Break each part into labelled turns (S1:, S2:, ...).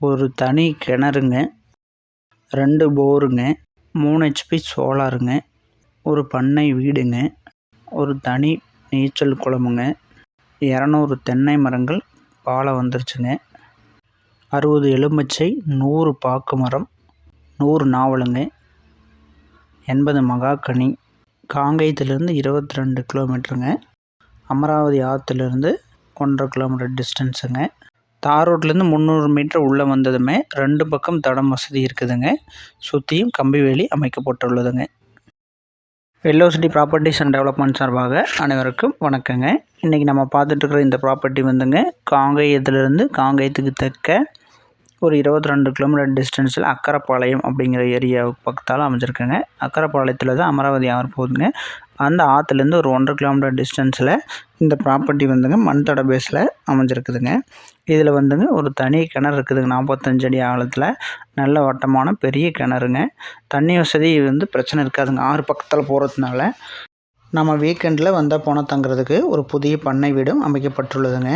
S1: ஒரு தனி கிணறுங்க ரெண்டு போருங்க மூணு ஹெச்பி சோலாருங்க ஒரு பண்ணை வீடுங்க ஒரு தனி நீச்சல் குளமுங்க இரநூறு தென்னை மரங்கள் பாலை வந்துருச்சுங்க. அறுபது எலுமிச்சை நூறு பாக்கு மரம் நூறு நாவலுங்க எண்பது மகாக்கனி காங்கேயத்துலேருந்து இருபத்தி ரெண்டு கிலோமீட்டருங்க அமராவதி ஆற்றுலேருந்து ஒன்றரை கிலோமீட்டர் டிஸ்டன்ஸுங்க தார் ரோட்லேருந்து முந்நூறு மீட்டர் உள்ளே வந்ததுமே ரெண்டு பக்கம் தடம் வசதி இருக்குதுங்க. சுற்றியும் கம்பி வேலி அமைக்கப்பட்டுள்ளதுங்க. வெல்லோசிட்டி ப்ராப்பர்ட்டிஸ் அண்ட் டெவலப்மெண்ட் சார்பாக அனைவருக்கும் வணக்கங்க. இன்றைக்கி நம்ம பார்த்துட்ருக்குற இந்த ப்ராப்பர்ட்டி வந்துங்க. காங்கேயத்துலேருந்து காங்கேயத்துக்கு தெற்க ஒரு இருபத்தி ரெண்டு கிலோமீட்டர் டிஸ்டன்ஸில் அக்கரைப்பாளையம் அப்படிங்கிற ஏரியாவுக்கு பக்கத்தால் அமைஞ்சிருக்குங்க. அக்கரைப்பாளையத்தில் தான் அமராவதி ஆறு போகுதுங்க. அந்த ஆற்றுலேருந்து ஒரு ஒன்றரை கிலோமீட்டர் டிஸ்டன்ஸில் இந்த ப்ராப்பர்ட்டி வந்துங்க மண் தட பேஸில் அமைஞ்சிருக்குதுங்க. இதில் வந்துங்க ஒரு தனி கிணறு இருக்குதுங்க நாற்பத்தஞ்சு அடி ஆழத்தில். நல்ல வட்டமான பெரிய கிணறுங்க. தண்ணி வசதி வந்து பிரச்சனை இருக்காதுங்க ஆறு பக்கத்தில் போகிறதுனால நம்ம வீக்கெண்டில் வந்தால் போனால் தங்குறதுக்கு ஒரு புதிய பண்ணை வீடும் அமைக்கப்பட்டுள்ளதுங்க.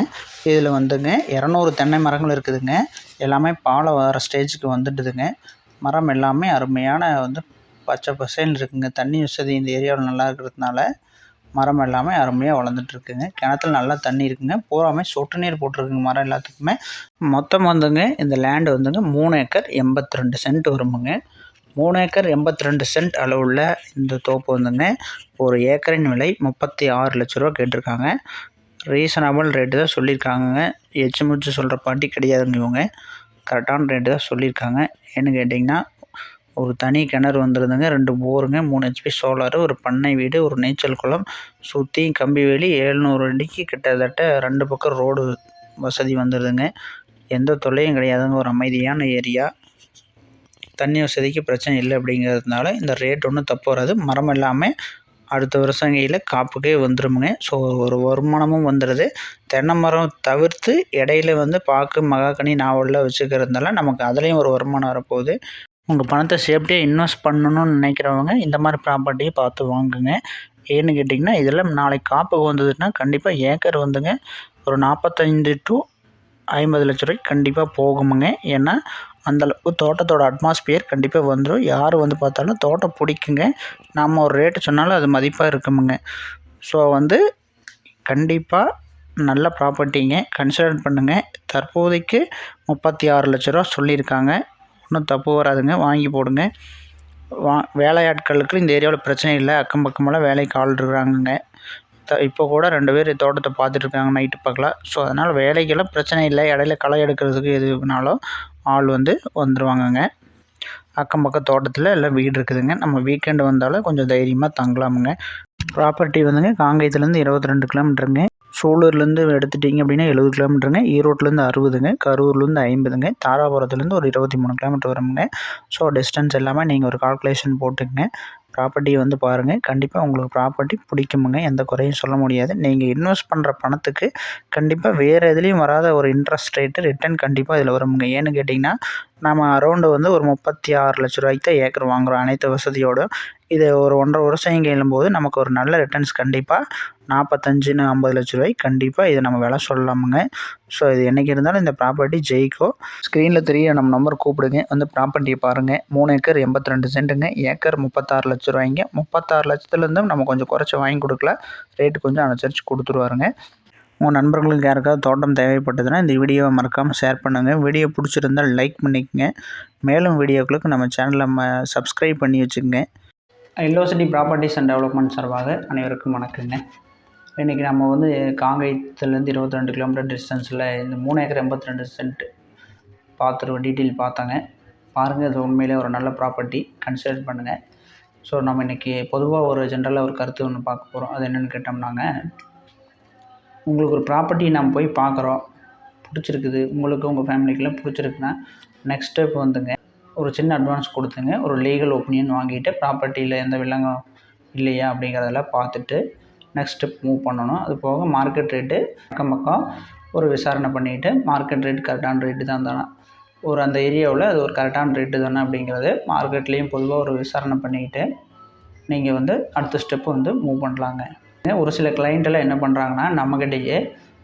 S1: இதில் வந்துங்க இரநூறு தென்னை மரங்கள் இருக்குதுங்க. எல்லாமே பாலை வர ஸ்டேஜுக்கு வந்துடுதுங்க. மரம் எல்லாமே அருமையான வந்து பச்சை பசேல்னு இருக்குங்க. தண்ணி வசதி இந்த ஏரியாவில் நல்லா இருக்கிறதுனால மரம் எல்லாமே அருமையாக வளர்ந்துட்டுருக்குங்க. கிணத்துல நல்லா தண்ணி இருக்குங்க. பூராமே சொட்டு நீர் போட்டிருக்குங்க மரம் எல்லாத்துக்குமே. மொத்தம் வந்துங்க இந்த லேண்டு வந்துங்க மூணு ஏக்கர் எண்பத்தி ரெண்டு சென்ட் வருமுங்க. மூணு ஏக்கர் எண்பத்தி ரெண்டு சென்ட் அளவுள்ள இந்த தோப்பு வந்துங்க ஒரு ஏக்கரின் விலை முப்பத்தி ஆறு லட்ச ரூபா கேட்டிருக்காங்க. ரீசனபிள் ரேட்டு தான் சொல்லியிருக்காங்கங்க. எச்சு முச்சு சொல்கிற பாட்டி கிடையாதுங்க இவங்க. கரெக்டான ரேட்டு தான் சொல்லியிருக்காங்க. ஏன்னு கேட்டிங்கன்னா ஒரு தனி கிணறு வந்துருதுங்க ரெண்டு போருங்க மூணு ஹெச்பி சோலாரு ஒரு பண்ணை வீடு ஒரு நீச்சல் குளம் சுற்றியும் கம்பி வேலி ஏழ்நூறு அடிக்கு கிட்டத்தட்ட ரெண்டு பக்கம் ரோடு வசதி வந்துடுதுங்க எந்த தொல்லையும் கிடையாதுங்க ஒரு அமைதியான ஏரியா. தண்ணி வசதிக்கு பிரச்சனை இல்லை அப்படிங்கிறதுனால இந்த ரேட் ஒன்றும் தப்பு வராது. மரம் இல்லாமல் அடுத்த வருஷங்கையில் காப்புக்கே வந்துருமுங்க. ஸோ ஒரு வருமானமும் வந்துடுது தென்னை மரம் தவிர்த்து இடையில வந்து பாக்கு மகாக்கனி நாவலில் வச்சுக்கிறதுனால நமக்கு அதுலேயும் ஒரு வருமானம் வரப்போகுது. உங்கள் பணத்தை சேஃப்டியாக இன்வெஸ்ட் பண்ணணும்னு நினைக்கிறவங்க இந்த மாதிரி ப்ராப்பர்ட்டியை பார்த்து வாங்குங்க. ஏன்னு கேட்டிங்கன்னா இதில் நாளைக்கு காப்புக்கு வந்ததுன்னா கண்டிப்பாக ஏக்கர் வந்துங்க. ஒரு நாற்பத்தைந்து டு ஐம்பது லட்ச ரூபாய்க்கு கண்டிப்பாக போகுமுங்க. ஏன்னா அந்தளவுக்கு தோட்டத்தோட அட்மாஸ்பியர் கண்டிப்பாக வந்துடும் யார் வந்து பார்த்தாலும் தோட்டம் பிடிக்குங்க. நம்ம ஒரு ரேட்டு சொன்னாலும் அது மதிப்பாக இருக்குமுங்க. ஸோ வந்து கண்டிப்பாக நல்ல ப்ராப்பர்ட்டிங்க கன்சிடர் பண்ணுங்கள் தற்போதைக்கு முப்பத்தி ஆறு லட்ச ரூபா சொல்லியிருக்காங்க. ஒன்றும் தப்பு வராதுங்க. வாங்கி போடுங்க. வா வேலையாட்களுக்கு இந்த ஏரியாவில் பிரச்சனை இல்லை. அக்கம் பக்கமெல்லாம் வேலைக்கு ஆள் இருக்கிறாங்கங்க த இப்போ கூட ரெண்டு பேர் தோட்டத்தை பார்த்துட்ருக்காங்க நைட்டு பகலாக ஸோ அதனால் வேலைக்கெல்லாம் பிரச்சனை இல்லை. இடையில களை எடுக்கிறதுக்கு எதுனாலும் ஆள் வந்து வந்துடுவாங்கங்க அக்கம் பக்கம் தோட்டத்தில் எல்லாம் வீடு இருக்குதுங்க. நம்ம வீக்கெண்டு வந்தாலும் கொஞ்சம் தைரியமாக தங்கலாமுங்க. ப்ராப்பர்ட்டி வந்துங்க காங்கேயத்துலேருந்து இருபத்தி ரெண்டு கிலோமீட்டருங்க சூலூர்லேருந்து எடுத்துட்டிங்க அப்படின்னா எழுபது கிலோமீட்டருங்க ஈரோட்லேருந்து அறுபதுங்க. கரூர்லேருந்து ஐம்பதுங்க. தாராபுரத்துலேருந்து ஒரு இருபத்தி மூணு கிலோமீட்டர் வருங்க ஸோ டிஸ்டன்ஸ் எல்லாமே நீங்கள் ஒரு கால்குலேஷன் போட்டுக்கங்க. ப்ராப்பர்ட்டியை வந்து பாருங்கள் கண்டிப்பாக உங்களுக்கு ப்ராப்பர்ட்டி பிடிக்குமுங்க. எந்த குறையும் சொல்ல முடியாது. நீங்கள் இன்வெஸ்ட் பண்ணுற பணத்துக்கு கண்டிப்பாக வேறு எதுலேயும் வராத ஒரு இன்ட்ரெஸ்ட் ரேட்டு ரிட்டன் கண்டிப்பாக இதில் வருமுங்க. ஏன்னு கேட்டிங்கன்னா நம்ம அரௌண்டு வந்து ஒரு முப்பத்தி ஆறு லட்ச ரூபாய்க்கு தான் ஏக்கர் வாங்குகிறோம் அனைத்து வசதியோடு இது ஒரு ஒன்றரை வருஷம் இங்கே எழும்போது நமக்கு ஒரு நல்ல ரிட்டர்ன்ஸ் கண்டிப்பாக நாற்பத்தஞ்சுன்னு ஐம்பது லட்ச ரூபாய்க்கு கண்டிப்பாக இதை நம்ம விலை சொல்லலாமுங்க. ஸோ இது என்றைக்கு இருந்தாலும் இந்த ப்ராப்பர்ட்டி ஜெயிக்கோ ஸ்க்ரீனில் தெரிய நம்ம நம்பர் கூப்பிடுங்க. வந்து ப்ராப்பர்ட்டியை பாருங்கள் மூணு ஏக்கர் எண்பத்தி ரெண்டு சென்ட்டுங்க ஏக்கர் முப்பத்தாறு லட்ச ரூபாய்ங்க முப்பத்தாறு லட்சத்துலேருந்து நம்ம கொஞ்சம் குறைச்சி வாங்கி கொடுக்கல. ரேட்டு கொஞ்சம் அனுசரித்து கொடுத்துருவாருங்க. உங்கள் நண்பர்களுக்கு யாருக்காவது தோட்டம் தேவைப்பட்டதுன்னா இந்த வீடியோவை மறக்காமல் ஷேர் பண்ணுங்கள் வீடியோ பிடிச்சிருந்தால் லைக் பண்ணிக்கங்க. மேலும் வீடியோக்களுக்கு நம்ம சேனலை ம சப்ஸ்கிரைப் பண்ணி வச்சுக்கோங்க. எல்லோசிட்டி ப்ராப்பர்ட்டிஸ் அண்ட் டெவலப்மெண்ட் சார்பாக அனைவருக்கும் வணக்கங்க. இன்றைக்கி நம்ம வந்து காங்கேயத்துலேருந்து இருபத்தி ரெண்டு கிலோமீட்டர் டிஸ்டன்ஸில் இந்த மூணு ஏக்கர் எண்பத்தி ரெண்டு சென்ட் பார்த்துருவோம் டீட்டெயில் பார்த்தாங்க. பாருங்கள் இது உண்மையிலே ஒரு நல்ல ப்ராப்பர்ட்டி கன்சிடர் பண்ணுங்கள் ஸோ நம்ம இன்றைக்கி பொதுவாக ஒரு ஜென்ரலாக ஒரு கருத்து ஒன்று பார்க்க போகிறோம் அது என்னென்னு கேட்டோம்னாங்க உங்களுக்கு ஒரு ப்ராப்பர்ட்டி நம்ம போய் பார்க்குறோம். பிடிச்சிருக்குது. உங்களுக்கு உங்கள் ஃபேமிலிக்கெல்லாம் பிடிச்சிருக்குன்னா நெக்ஸ்ட் ஸ்டெப் வந்துங்க. ஒரு சின்ன அட்வான்ஸ் கொடுத்துங்க. ஒரு லீகல் ஒப்பீனியன் வாங்கிட்டு ப்ராப்பர்ட்டியில் எந்த வில்லங்கம் இல்லையா அப்படிங்கிறதெல்லாம் பார்த்துட்டு நெக்ஸ்ட் ஸ்டெப் மூவ் பண்ணணும். அது போக மார்க்கெட் ரேட்டு பக்கம் பக்கம் ஒரு விசாரணை பண்ணிவிட்டு மார்க்கெட் ரேட் கரெக்டான ரேட்டு தான் தானே ஒரு அந்த ஏரியாவில் அது ஒரு கரெக்டான ரேட்டு தானே அப்படிங்கிறது மார்க்கெட்லேயும் பொதுவாக ஒரு விசாரணை பண்ணிக்கிட்டு நீங்கள் வந்து அடுத்த ஸ்டெப்பு வந்து மூவ் பண்ணலாங்க. ஒரு சில கிளைண்ட்டெல்லாம் என்ன பண்ணுறாங்கன்னா நம்மக்கிட்டேயே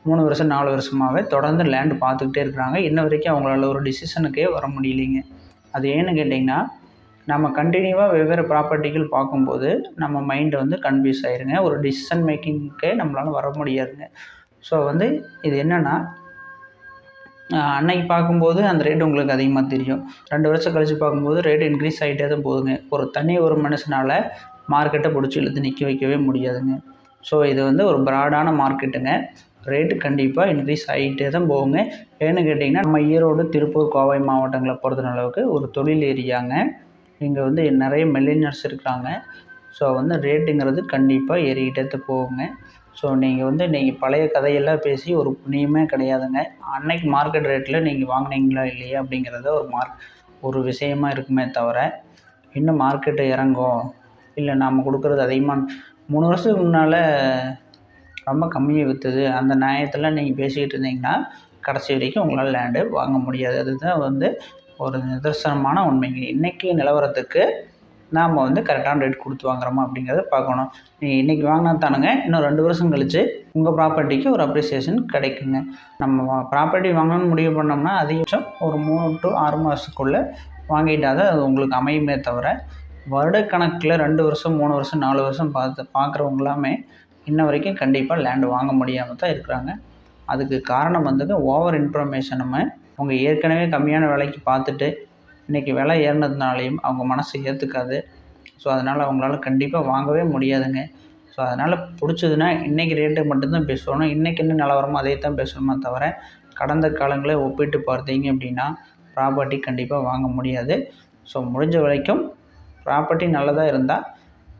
S1: மூணு வருஷம் நாலு வருஷமாகவே தொடர்ந்து லேண்டு பார்த்துக்கிட்டே இருக்கிறாங்க. இன்ன வரைக்கும் அவங்களால ஒரு டிசிஷனுக்கே வர முடியலைங்க. அது ஏன்னு கேட்டிங்கன்னா நம்ம கண்டினியூவாக வெவ்வேறு ப்ராப்பர்ட்டிகள் பார்க்கும்போது நம்ம மைண்டு வந்து கன்ஃபியூஸ் ஆயிருங்க. ஒரு டிசிஷன் மேக்கிங்க்கே நம்மளால் வர முடியாதுங்க. ஸோ வந்து இது என்னென்னா அன்னைக்கு பார்க்கும்போது அந்த ரேட் உங்களுக்கு அதிகமாக தெரியும். ரெண்டு வருஷம் கழித்து பார்க்கும்போது ரேட் இன்க்ரீஸ் ஆகிட்டே தான் போகுதுங்க. ஒரு தனி ஒரு மனுஷனால் மார்க்கெட்டை பிடிச்சி இழுத்து நிற்க வைக்கவே முடியாதுங்க. ஸோ இது வந்து ஒரு ப்ராடான மார்க்கெட்டுங்க ரேட்டு கண்டிப்பாக இன்க்ரீஸ் ஆகிட்டே தான் போகுங்க. ஏன்னு கேட்டிங்கன்னா நம்ம ஈரோடு திருப்பூர் கோவை மாவட்டங்களை பொறுத்த அளவுக்கு ஒரு தொழில் ஏரியாங்க. இங்கே வந்து நிறைய மில்லினர்ஸ் இருக்காங்க. ஸோ வந்து ரேட்டுங்கிறது கண்டிப்பாக ஏறிக்கிட்டே தான் போகுங்க. ஸோ நீங்கள் வந்து நீங்கள் பழைய கதையெல்லாம் பேசி ஒரு புண்ணியமே கிடையாதுங்க. அன்னைக்கு மார்க்கெட் ரேட்டில் நீங்கள் வாங்கினீங்களா இல்லையா அப்படிங்கிறத ஒரு மார்க் ஒரு விஷயமா இருக்குமே தவிர இன்னும் மார்க்கெட்டு இறங்கும். இல்லை நாம் கொடுக்குறது அதிகமாக மூணு வருஷத்துக்கு முன்னால் ரொம்ப கம்மியாக விற்றுது அந்த நியாயத்தில் நீங்கள் பேசிக்கிட்டு இருந்தீங்கன்னா கடைசி வரைக்கும் உங்களால் லேண்டு வாங்க முடியாது. அதுதான் வந்து ஒரு நிதர்சனமான உண்மைங்க. இன்றைக்கி நிலவரத்துக்கு நாம் வந்து கரெக்டான ரேட் கொடுத்து வாங்குறோமா அப்படிங்கிறத பார்க்கணும். நீங்கள் இன்றைக்கி வாங்கினா தானுங்க இன்னும் ரெண்டு வருஷம் கழித்து உங்கள் ப்ராப்பர்ட்டிக்கு ஒரு அப்ரிசியேஷன் கிடைக்குங்க. நம்ம ப்ராப்பர்ட்டி வாங்கணும்னு முடிவு பண்ணோம்னா அதிகபட்சம் ஒரு மூணு டு ஆறு மாதத்துக்குள்ளே வாங்கிட்டால் தான் அது உங்களுக்கு அமையுமே தவிர வருடக்கணக்கில் ரெண்டு வருஷம் மூணு வருஷம் நாலு வருஷம் பார்த்து பார்க்குறவங்க எல்லாமே இன்ன வரைக்கும் கண்டிப்பாக லேண்டு வாங்க முடியாமல் தான் இருக்கிறாங்க. அதுக்கு காரணம் வந்துங்க ஓவர் இன்ஃபர்மேஷன் நம்ம அவங்க ஏற்கனவே கம்மியான விலைக்கு பார்த்துட்டு இன்றைக்கி விலை ஏறினதுனாலையும் அவங்க மனசு ஏற்றுக்காது ஸோ அதனால் அவங்களால கண்டிப்பாக வாங்கவே முடியாதுங்க. ஸோ அதனால் பிடிச்சதுன்னா இன்றைக்கி ரேட்டு மட்டும்தான் பேசணும். இன்றைக்கி என்ன நிலவரமோ அதே தான் பேசணுமே தவிர கடந்த காலங்களை ஒப்பிட்டு பார்த்தீங்க அப்படின்னா ப்ராப்பர்ட்டி கண்டிப்பாக வாங்க முடியாது. ஸோ முடிஞ்ச வரைக்கும் ப்ராப்பர்ட்டி நல்லதாக இருந்தால்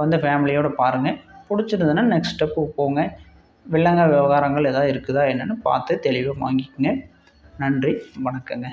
S1: வந்து ஃபேமிலியோடு பாருங்கள் பிடிச்சிருந்ததுன்னா நெக்ஸ்ட் ஸ்டெப்பு போங்க. வில்லங்க விவகாரங்கள் எதாவது இருக்குதா என்னென்னு பார்த்து தெளிவாக வாங்கிக்கோங்க. நன்றி வணக்கங்க.